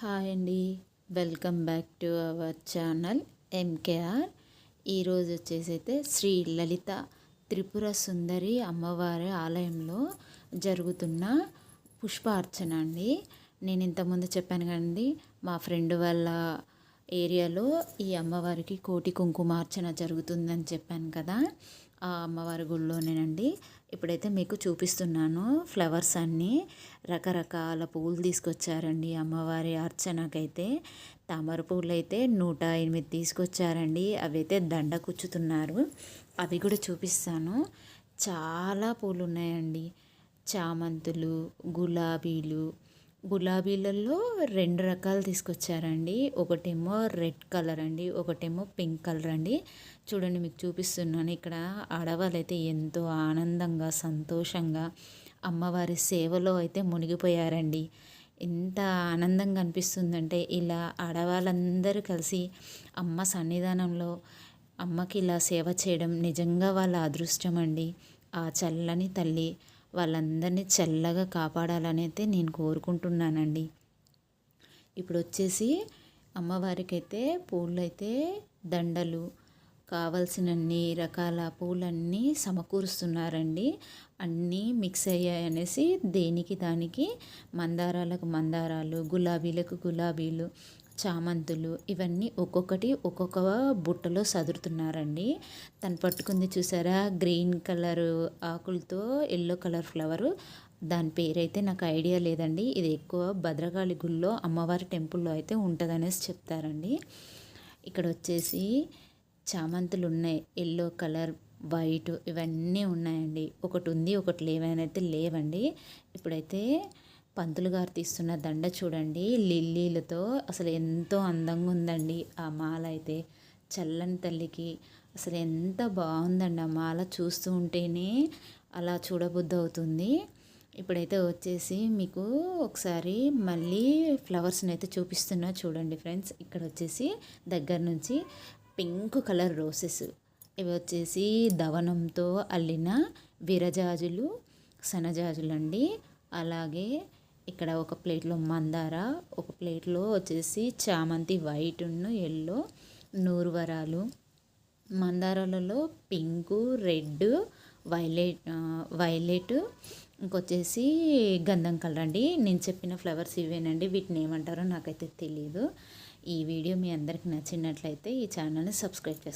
Hi అండి. Welcome back to our channel MKR. ఈరోజు వచ్చేసి అయితే శ్రీ లలిత త్రిపుర సుందరి అమ్మవారి ఆలయంలో జరుగుతున్న పుష్పార్చన అండి. నేను ఇంతకుముందు చెప్పాను కదండి మా ఫ్రెండ్ వాళ్ళ ఏరియాలో ఈ అమ్మవారికి కోటి కుంకుమార్చన జరుగుతుందని చెప్పాను కదా. ఆ అమ్మవారి గుళ్ళోనేనండి. ఇప్పుడైతే మీకు చూపిస్తున్నాను ఫ్లవర్స్ అన్నీ. రకరకాల పువ్వులు తీసుకొచ్చారండి అమ్మవారి అర్చనకైతే. తామర పువ్వులు అయితే నూట ఎనిమిది తీసుకొచ్చారండి. అవి అయితే దండ కూర్చుతున్నారు. అవి కూడా చూపిస్తాను. చాలా పూలు ఉన్నాయండి చామంతులు గులాబీలు గులాబీలలో రెండు రకాలు తీసుకొచ్చారండి. ఒకటేమో రెడ్ కలర్ అండి ఒకటేమో పింక్ కలర్ అండి. చూడండి మీకు చూపిస్తున్నాను. ఇక్కడ ఆడవాళ్ళు అయితే ఎంతో ఆనందంగా సంతోషంగా అమ్మవారి సేవలో అయితే మునిగిపోయారండి. ఎంత ఆనందంగా అనిపిస్తుందంటే ఇలా ఆడవాళ్ళందరూ కలిసి అమ్మ సన్నిధానంలో అమ్మకి ఇలా సేవ చేయడం నిజంగా వాళ్ళ అదృష్టం అండి. ఆ చల్లని తల్లి వాళ్ళందరినీ చల్లగా కాపాడాలని అయితే నేను కోరుకుంటున్నానండి. ఇప్పుడు వచ్చేసి అమ్మవారికి అయితే పూలు అయితే దండలు కావలసినన్ని రకాల పూలన్నీ సమకూరుస్తున్నారండి. అన్నీ మిక్స్ అయ్యాయనేసి దేనికి దానికి మందారాలకు మందారాలు గులాబీలకు గులాబీలు చామంతులు ఇవన్నీ ఒక్కొక్కటి ఒక్కొక్క బుట్టలో సదురుతున్నారండి. తను పట్టుకుంది చూసారా? గ్రీన్ కలర్ ఆకులతో ఎల్లో కలర్ ఫ్లవరు. దాని పేరైతే నాకు ఐడియా లేదండి. ఇది ఎక్కువ భద్రకాళి గుళ్ళో అమ్మవారి టెంపుల్లో అయితే ఉంటుందనేసి చెప్తారండి. ఇక్కడ వచ్చేసి చామంతులు ఉన్నాయి ఎల్లో కలర్ వైట్ ఇవన్నీ ఉన్నాయండి. ఒకటి ఉంది ఒకటి లేవనైతే లేవండి. ఇప్పుడైతే పంతులు గారు తీస్తున్న దండ చూడండి లిల్లీలతో అసలు ఎంతో అందంగా ఉందండి ఆ మాల అయితే. చల్లని తల్లికి అసలు ఎంత బాగుందండి ఆ మాల చూస్తూ ఉంటేనే అలా చూడబుద్ధి అవుతుంది ఇప్పుడైతే వచ్చేసి మీకు ఒకసారి మళ్ళీ ఫ్లవర్స్ని అయితే చూపిస్తున్నా చూడండి ఫ్రెండ్స్. ఇక్కడ వచ్చేసి దగ్గర నుంచి పింక్ కలర్ రోసెస్ ఇవి వచ్చేసి దవనంతో అల్లిన విరజాజులు సనజాజులండి. అలాగే ఇక్కడ ఒక ప్లేట్లో మందార ఒక ప్లేట్లో వచ్చేసి చామంతి వైట్ ఎల్లో నూరువరాలు మందారాలలో పింకు రెడ్ వైలెట్ వైలెట్ ఇంకొచ్చేసి గంధం కలర్ అండి. నేను చెప్పిన ఫ్లవర్స్ ఇవేనండి. వీటిని ఏమంటారో నాకైతే తెలియదు ఈ వీడియో మీ అందరికి నచ్చినట్లయితే ఈ ఛానల్ని సబ్స్క్రైబ్ చేసుకోండి.